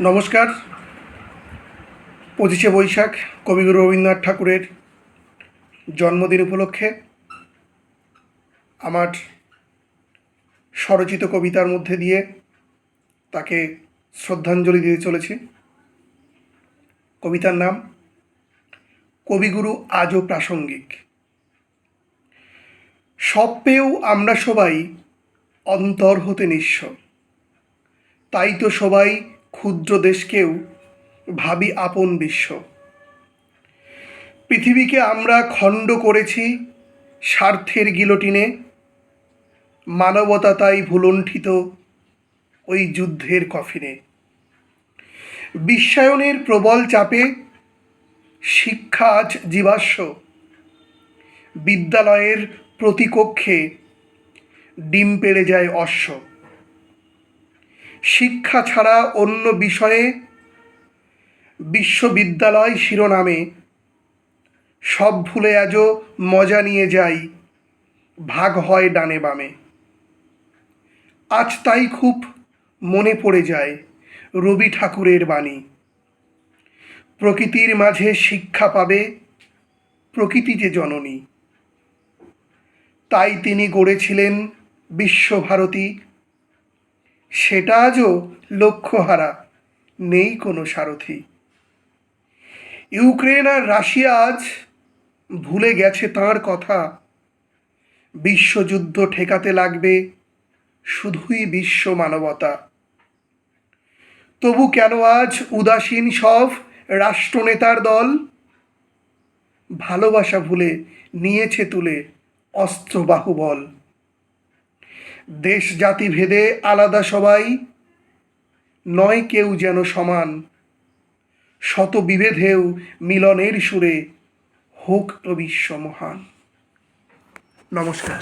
নমস্কার। পঁচিশে বৈশাখ, কবিগুরু রবীন্দ্রনাথ ঠাকুরের জন্মদিন উপলক্ষে আমার স্বরচিত কবিতার মধ্যে দিয়ে তাকে শ্রদ্ধাঞ্জলি দিতে চলেছি। কবিতার নাম, কবিগুরু আজও প্রাসঙ্গিক। সব পেয়েও আমরা সবাই অন্তর হতে নিঃস্ব। তাই তো সবাই ক্ষুদ্র দেশকেও ভাবি আপন বিশ্ব। পৃথিবীকে আমরা খণ্ড করেছি স্বার্থের গিলোটিনে মানবতা তাই ভুলণ্ঠিত ওই যুদ্ধের কফিনে। বিশ্বায়নের প্রবল চাপে শিক্ষা আজ জীবাশ্ম। বিদ্যালয়ের প্রতিকক্ষে ডিম পেড়ে যায় অশ্ব। শিক্ষা ছাড়া অন্য বিষয়ে বিশ্ববিদ্যালয় শিরোনামে। সব ভুলে আজও মজা নিয়ে যাই। ভাগ হয় ডানে বামে। আজ তাই খুব মনে পড়ে যায় রবি ঠাকুরের বাণী। প্রকৃতির মাঝে শিক্ষা পাবে প্রকৃতি যে জননী। তাই তিনি গড়েছিলেন বিশ্বভারতী সেটা আজও লক্ষ্যহারা, নেই কোনো সারথি। ইউক্রেন আর রাশিয়া আজ ভুলে গেছে তাঁর কথা। বিশ্বযুদ্ধ ঠেকাতে লাগবে শুধুই বিশ্ব মানবতা। তবু কেন আজ উদাসীন সব রাষ্ট্রনেতার দল? ভালোবাসা ভুলে নিয়েছে তুলে অস্ত্র বাহুবল দেশ জাতি ভেদে আলাদা সবাই, নয় কেউ যেন সমান। শত বিভেদেও মিলনের সুরে হোক তো বিশ্ব মহান নমস্কার।